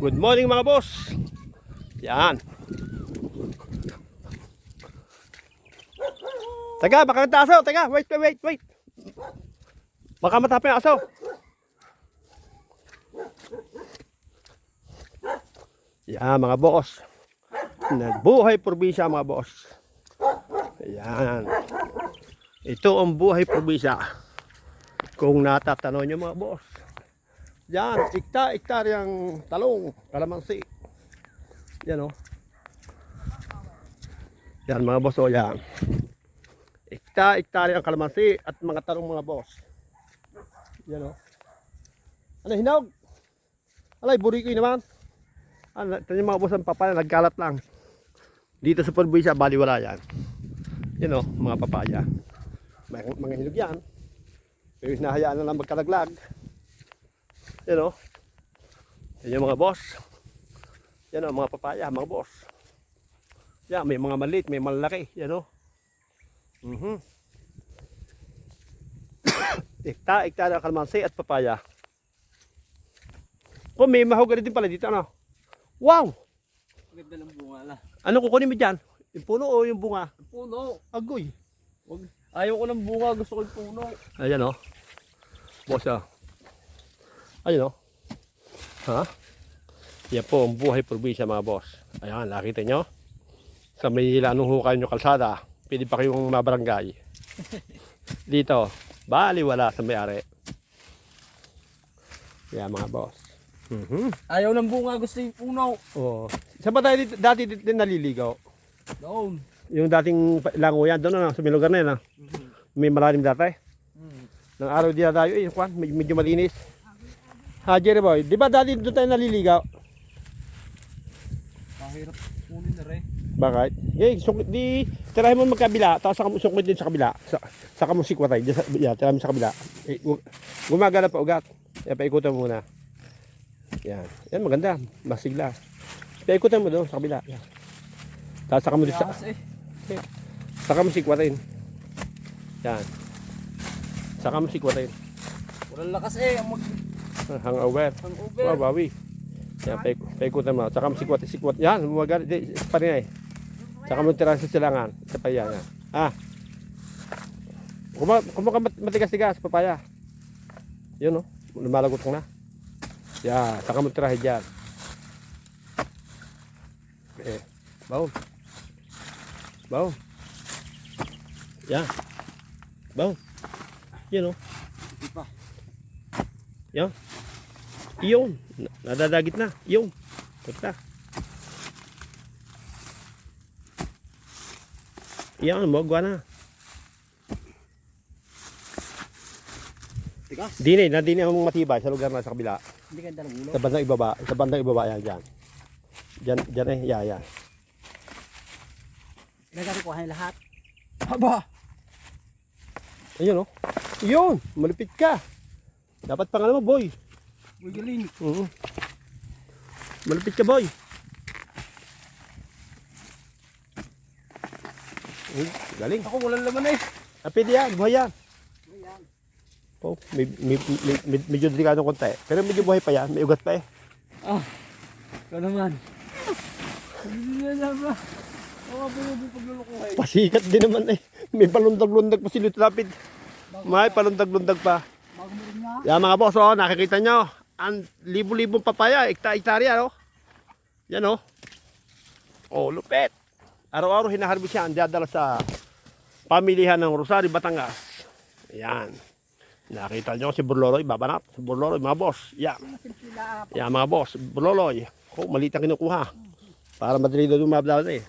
Good morning mga boss. Yan. Teka, baka nagta aso. Teka, wait, wait, wait, wait. Baka matapin ang aso. Yan mga boss. Nagbuhay probinsya mga boss. Yan. Ito ang buhay probinsya. Kung natatanong nyo mga boss. Yan, ikta-iktar yung talong, kalamansi. Yan o. Yan mga boss o yan. Ikta-iktar yung kalamansi at mga talong mga boss. Yan o. Ano, hinog? Alay, burikoy naman. Ano, yung mga boss ang papaya, nagkalat lang. Dito sa probinsya, baliwala yan. Yan o, mga papaya. Mga, mga hinog yan. Pero hinahayaan na lang magkalaglag. Yan o. Yan yung mga boss. Yan o, mga papaya, mga boss. Yan, may mga maliit, may malaki. Yan o. Mhm. ikta, ikta na kalmansi at papaya. Oh, may mahogany din pala dito, ano? Wow! Ganda ng bunga na. Ano kukunin mo dyan? Yung puno o yung bunga? Puno. Agoy. Wag. Ayaw ko ng bunga, gusto ko yung puno. Ayan o. Boss ah. Ayun o. Ha? Yan po ang buhay probinsya mga boss. Ayan, nakita nyo? Sa Maynila, anong hukay nyo kalsada? Pwede pa kayong mabarangay. Dito, bali wala sa may-ari. Yan mga boss. Mhm. Ayaw ng bunga, gusto yung puno. Oo. Saan ba tayo dito, dati dito din naliligaw? Doon. Yung dating pa- lango yan, doon na, sa may lugar na yan. ah. May malalim dati. Hmm. Nang araw na tayo, eh, kwan, med- medyo malinis. Ha, Jerry boy, di ba dati doon tayo naliligaw? Mahirap kunin na rin. Bakit? Eh, suk- di, tirahin mo magkabila, tapos saka mo sukmit din sa kabila. Sa, saka mo sikwatay, di sa, yeah, tirahin mo sa kabila. Eh, gu- gumagana pa ugat. Yan, paikutan mo muna. Yan. Yan, maganda. Masigla. Paikutan mo doon sa kabila. Yan. Tapos saka mo din sa, eh. saka mo sikwatin. Yan. Saka mo sikwatin. Walang lakas eh. Ang mag Hangover. hangover. Wow, bawi. Yan, paik paikutan mo. Saka mo sikwat, sikwat. Yan, humagal. Di, pa rin eh. Saka mo tira sa silangan. Isa pa yan. yan. Ah. Kuma, kuma ka mat- matigas-tigas, papaya. Yun oh. Lumalagot ka na. Yan, saka mo tira dyan. Eh, baon. Baon. Yan. Baon. Yun oh. Hindi Na- Nadadagit na. Iyon. Punta. Iyan mo, gawa na. Tigas. Dini, na dini ang matibay sa lugar na sa kabila. Hindi ganda ng ulo. Sa bandang ibaba, sa bandang ibaba yan dyan. Dyan, dyan eh, yeah, yeah. Ko lahat. Haba. Ayun oh. Yun, malupit ka. Dapat pangalan mo, boy. Uy, galing. Oo. Malupit ka, boy. Uy, galing. Ako walang laman eh. Ah, pwede yan, buhay yan. Ayan. Oh, may, may, may, may, medyo delikado konti. Pero medyo buhay pa yan, may ugat pa eh. Ah. Ikaw naman. Hindi na naman. Yung paglulukuhay. Pasikat din naman eh. May palundag-lundag pa si Lutrapid. May palundag-lundag pa. Bago mo rin nga. Yan mga boss, oh, nakikita nyo. Ang libo-libong papaya, ikta-iktarya, oh. Yan, oh. Oh, lupet. Araw-araw hinaharbis yan, dadala sa pamilihan ng Rosario, Batangas. Yan. Nakita nyo si Burloloy, babanat. Si Burloloy, mga boss. Yan. Yan, mga boss. Burloloy. Oh, maliit ang kinukuha. Para madali dumablaw eh.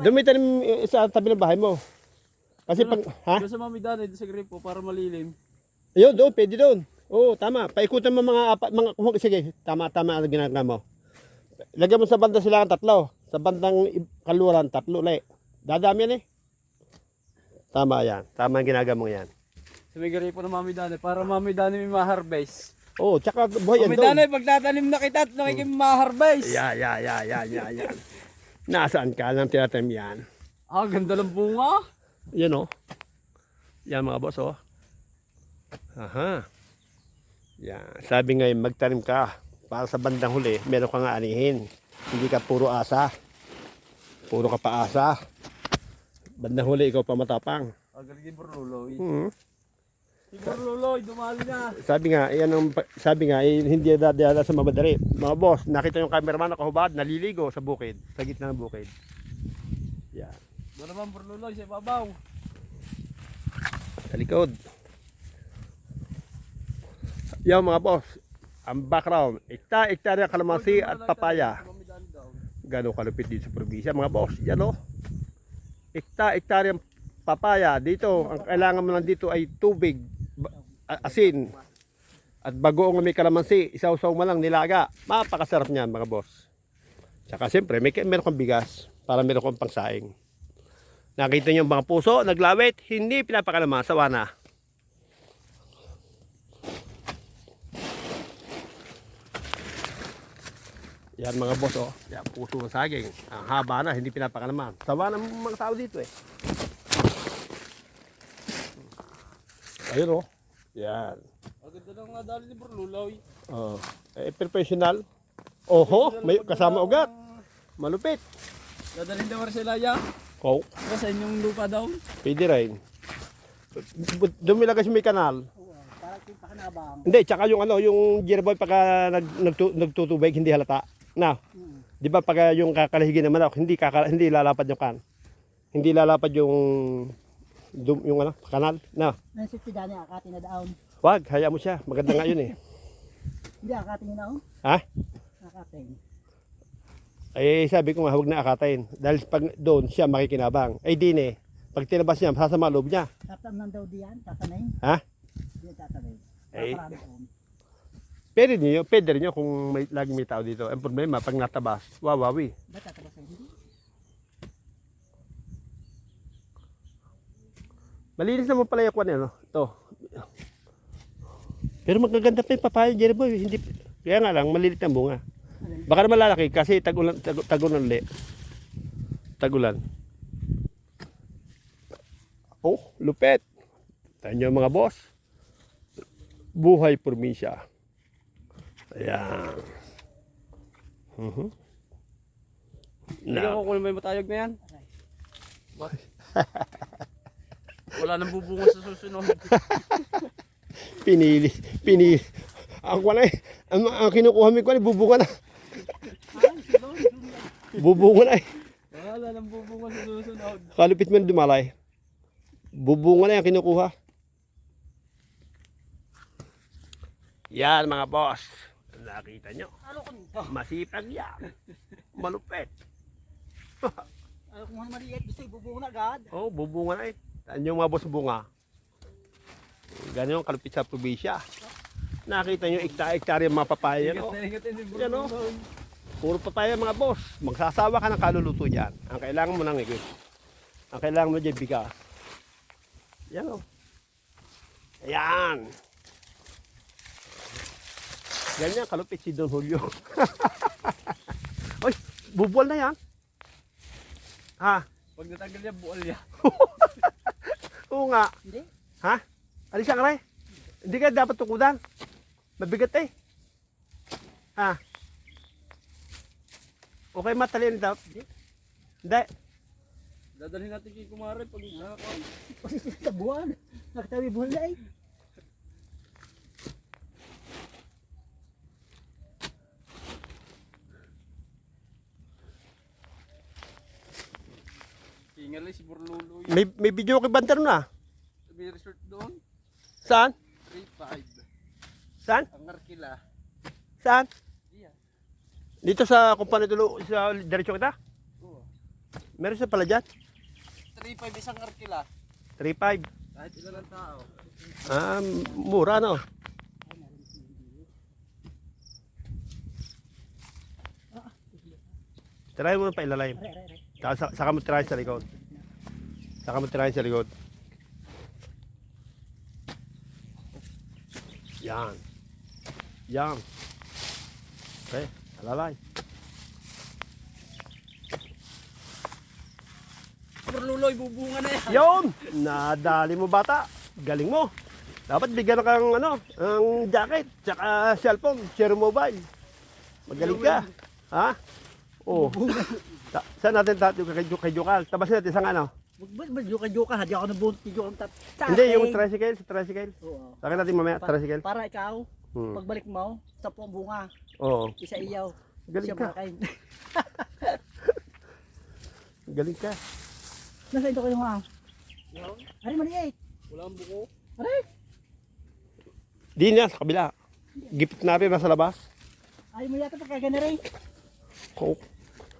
Na tanim eh, sa tabi ng bahay mo. Kasi pag, ha? Doon sa mami dani, doon sa gripo para malilim. Ayun, doon, pwede doon. Oo, tama. Paikutan mo mga apat, mga, sige, tama, tama ang ginagawa mo. Lagyan mo sa banda sila tatlo. Sa bandang kaluran, tatlo ulit. Dadami yan eh. Tama yan. Tama ang ginagawa mo yan. Sa may gripo ng mami dani, para mami dani may ma-harvest. Oo, tsaka buhay yan Mami doon. dani, pagtatanim na kita at nakikim ma-harvest. Ya, ya, ya, ya, ya, ya. Nasaan ka nang tinatanim yan? Ah, ganda ng bunga. Yan oh. Yan mga boss oh. Aha. Yan. Sabi ngayon, magtanim ka. Para sa bandang huli, meron ka nga anihin. Hindi ka puro asa. Puro ka pa asa. Bandang huli, ikaw pa matapang. Ang galing ni Burluloy. Hmm. Si Burluloy, dumali na. Sabi nga, yan ang, sabi nga, eh, hindi dadala sa mamadali. Mga boss, nakita yung cameraman nakahubad, naliligo sa bukid, sa gitna ng bukid. Doon naman Burluloy sa ibabaw. Sa likod. Yan mga boss, ang background, ikta, hektarya kalamansi at papaya. Gano'ng kalupit dito sa probinsya mga boss. Yan o. Ikta, hektarya papaya. Dito, ang kailangan mo lang dito ay tubig, asin. At bagoong may kalamansi, isaw-saw mo lang nilaga. Mapakasarap niyan mga boss. Tsaka siyempre, may, meron kang bigas para meron kang pangsaing. Nakita niyo mga puso, naglawit, hindi pinapakalaman, sawa na. Yan mga boss oh, yan puso ng saging. Ang haba na, hindi pinapakalaman. Sawa na mga tao dito eh. Ayun oh. Yan. Ang ganda ng nga dali ni Burluloy. Oh. Eh, professional. Oho, may kasama ugat. Malupit. Dadalhin daw sa Laya. Oh, sa inyong lupa daw. pwede rin. Sa may kanal. Para kung pakanabang. Hindi, tsaka yung ano, yung Jerboy pagka nag, nagtu, nagtutubig, hindi halata. Na, Hmm. di ba pagka yung kakalahigin naman ako, hindi, kakala, hindi lalapad yung kan. Hindi lalapad yung, dum, yung ano, kanal. Na, Nasip si Dani, akati na daon. wag, hayaan mo siya. Maganda nga yun eh. Hindi, akati na daon. Ha? Akati. Eh, sabi ko nga, huwag na akatain. Dahil pag doon, siya makikinabang. Eh, di eh. Pag tinabas niya, sasama loob niya. Tatam ng daw diyan, tatanay. Ha? Hindi tatanay. Eh. Pwede niyo, pwede niyo kung may, laging may tao dito. Ang problema, pag natabas, wawawi. Ba't tatabas sa hindi? Malinis naman pala yung kwan ano. Ito. Pero magaganda pa yung papaya, Jerry Boy. Hindi, kaya nga lang, malilit ang bunga. Baka naman lalaki kasi tagulan, tag, tagulan ulit. Tagulan. Oh, lupet. Tayo mga boss. Buhay probinsya. Ayan. Mhm. Hindi ko yung matayog na yan. Wala nang bubunga sa susunod. pinili, pinili. Ang kwan ay, ang, ang kinukuha mo ay bubunga na. Ay, silong. Bubunga na eh. Wala nang bubunga sa susunod. Kalupit mo na dumalay. Bubunga na yung kinukuha. Yan mga boss. Nakita nyo. Masipag yan. Malupit. Ano kung ano maliit, gusto ibubunga na agad. Oh, bubunga na eh. Saan yung mga boss bunga? Ganyan yung kalupit sa probinsya. Nakita nyo, ikta-iktarya mga papaya. Ingat na ingat Yan, oh. Puro papaya mga boss. Magsasawa ka ng kaluluto dyan. Ang kailangan mo nang igit. Ang kailangan mo dyan bigas. Yan o. Ayan. Ganyan kalupit si Don Julio. Oy, bubual na yan. Ha? Pag natanggal niya, buwal niya. Oo nga. Hindi? Ha? Alis ka rin. Hindi ka dapat tukudan. Mabigat eh. Ha? Okay, matalin daw. Hindi. Dadalhin natin kay Kumare pag nakakaon. Buwan. Nakatawi buwan na eh. Si Burluloy. May, may video kay Banter na. May resort doon. Saan? 3-5. Saan? Ang Arkila. Saan? Dito sa kumpanya tulo sa diretso kita? Oo. Meron sa pala dyan? 3-5 isang Arkila. 3.5. Kahit ilan ang tao. Ah, mura no? Try mo na pa. Saka, saka, saka mo try sa likod. Saka mo try sa likod. Yan. Yan. Okay, alalay. Burluloy, bubunga na yan. Yon! Nadali mo bata. Galing mo. Dapat bigyan ka ng ano, ang jacket, tsaka cellphone, share mobile. Magaling ka. Ha? Oo. Ta- saan natin tayo kay, kay Jukal? Tabasin natin isang ano? Ba't ba juka-juka? Hadi ako juka tap. Sa Hindi, yung tricycle, sa tricycle. Oo. Sakin natin mamaya, tricycle. Para ikaw, Hmm. pagbalik mo, sa po bunga, Oo. isa iyaw. Galing siya ka. Galing ka. Nasa ito kayo nga. Ari maliit. Wala ang buko. Ari. Di niya, sa kabila. Gipit natin nasa labas. Ay mo yata pa kaya na rin. Kung...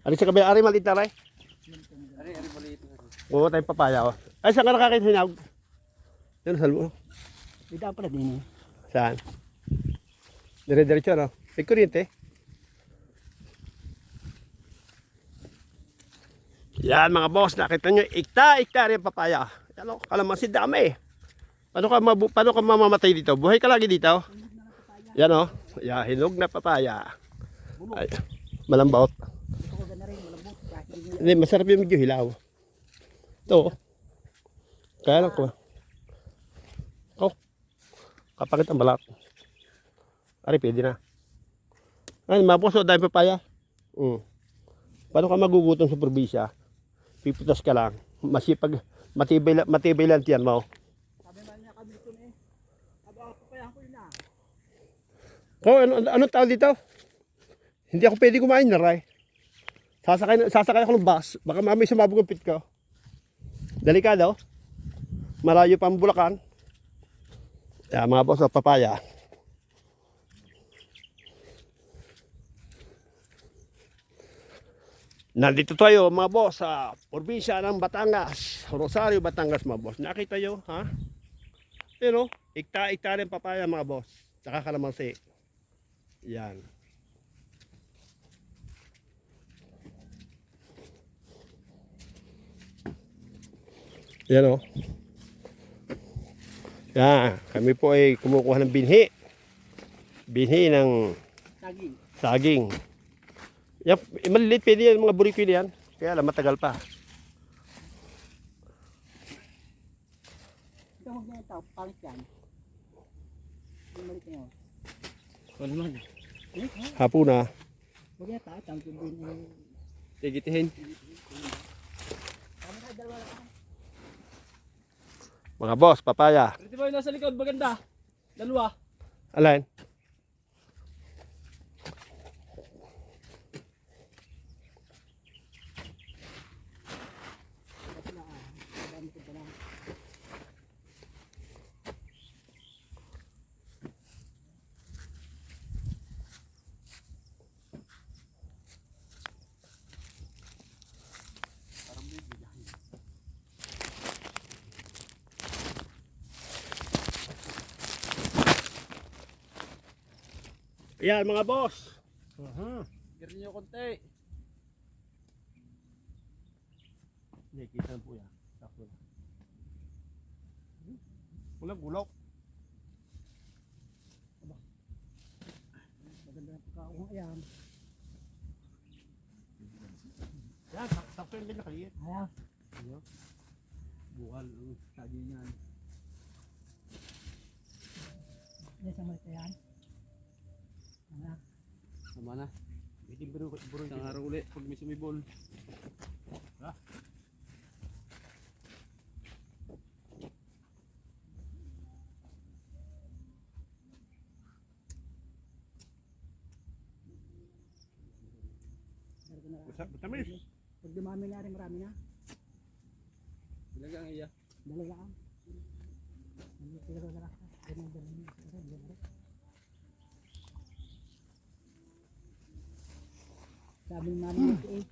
Ano sa kabila? Ari, maliit na rin. Ari, ari maliit na. Oo, tayong papaya. Oh. Ay, saan ka nakakain sinawag? Yan, sa loob. Bida pala din eh. Saan? Dire-diretso, no? May kuryente. Yan mga boss, nakita nyo, ikta-ikta rin papaya. Yan o, kalamansi dami. Paano ka, mabu- paano ka mamamatay dito? Buhay ka lagi dito. Yan o, yan, hinog na papaya. Ay. Kahit hindi masarap yung medyo hilaw. Ito. oh. Kaya lang ko. Oh. Kapagit ang balat. Ari, pwede na. Ay, mapuso dahil papaya. Mm. Paano ka magugutom sa probinsya? Piputas ka lang. Masipag, matibay, matibay lang tiyan mo. Sabi man niya kami ito eh. Ako papayahan ko na. Oh, ano, ano, anong tawag dito? Hindi ako pwede kumain na, Ray. Sasakay, sasakay ako ng bus. Baka mamay sumabog ang pit ko. Delikado. Malayo pa ang Bulacan. Yan, mga boss, papaya. Nandito tayo mga boss sa probinsya ng Batangas. Rosario, Batangas mga boss. Nakita nyo, ha? Pero, ikta-ikta rin papaya mga boss. Tsaka kalamansi. Yan. Yan o. Yan. Kami po ay kumukuha ng binhi. Binhi ng Saging. saging. Yan, maliliit pwede yan, mga buriko yan. Kaya lang, matagal pa. Ito huwag na yung tao, pangit yan. Yung maliit na. Wala man. Ha? Hapon na. Huwag na tawag yung din. Tigitihin. Mga boss, papaya. Pretty boy, nasa likod, maganda. Dalawa. Alin? Kasi na, ah, madami ko pa lang. Yan mga boss. Uh-huh. Girin nyo konti. Hindi, kita po yan. Sakto na. Walang gulok. Maganda na pagkakaunga yan. Yan, sak- sakto yung ganyan kaliit. Ayan. Bukal ang saging yan. Yan sa na yan. Sama na. Hindi buro buro Isang araw ulit pag may sumibol. Na. Matamis. Pag dumami na rin, marami na. Ilagang iya. Dalawa lang. Ano, tigil ko na lang. Ganun, Sabi ni Mami Lucy eh.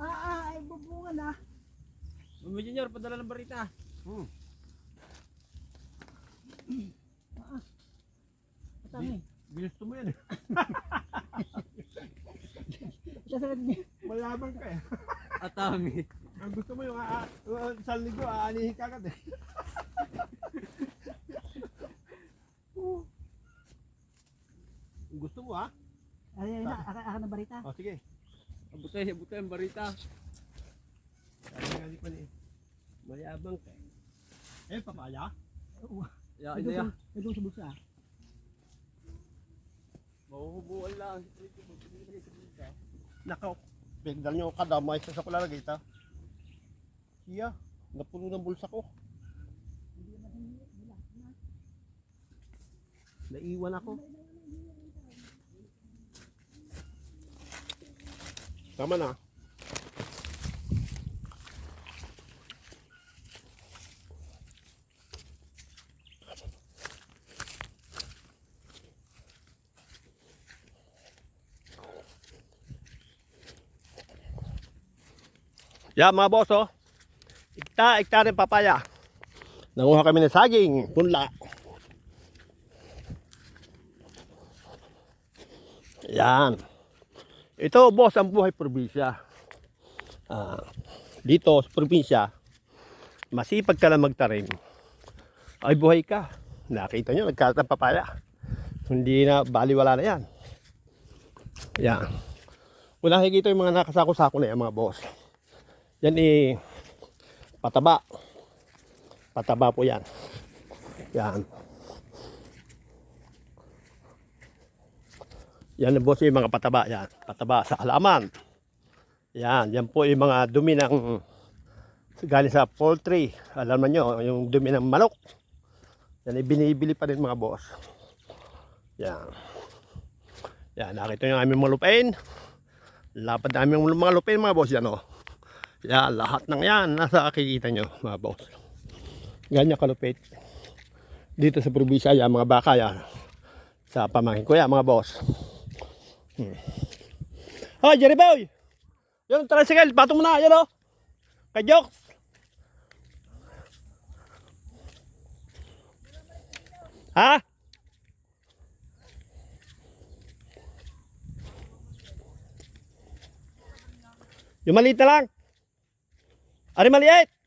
Ah, ah, ay bubunga na. Mami Junior, padala ng barita. Matami. Ginusto mo yan eh. Sasagot niya. Malamang ka eh. Atami. Ang gusto mo yung uh, uh, isang linggo, aanihin ka agad eh. Gusto mo ha? Ay, ay, na, aka, aka ng barita. O sige. Abutay, abutay ang barita. Sabi nga ni Pan eh. Mayabang ka eh. Eh, papaya? Oo. Ya, ina ya. doon sa- bulsa. Mahuhubuan lang. Nakaw. Bigdal nyo kadamay sa sakula lagi ta. Iya, napuno ng bulsa ko. Naiwan ako. Tama na. Yeah, mga boss, oh. Ikta, ikta rin papaya. Nanguha kami ng saging, punla. Yan. Ito, boss, ang buhay probinsya. Ah, dito sa probinsya, masipag ka lang magtarim. Ay, buhay ka. Nakita nyo, nagkalat papaya. Hindi na, baliwala na yan. Yan. Kung nakikita yung mga nakasako-sako na yan, mga boss. Yan eh, pataba. Pataba po yan. Yan. Yan ang boss yung mga pataba. Yan. Pataba sa halaman. Yan. Yan po yung mga dumi ng galing sa poultry. Alam nyo, yung dumi ng manok. Yan ay binibili pa rin mga boss. Yan. Yan. Nakita nyo ang aming mga lupain. Lapad na aming mga lupain mga boss. Yan o. Yan, lahat ng yan nasa kakikita nyo mga boss. Ganyan kalupit. Dito sa probinsya yan, mga baka yan. Sa pamangkin ko yan, mga boss. Hmm. Oh, Jerry Boy! Yung tricycle, patong mo na, yan o. Kajok! Ha? Yung maliit na lang. Ari maliit.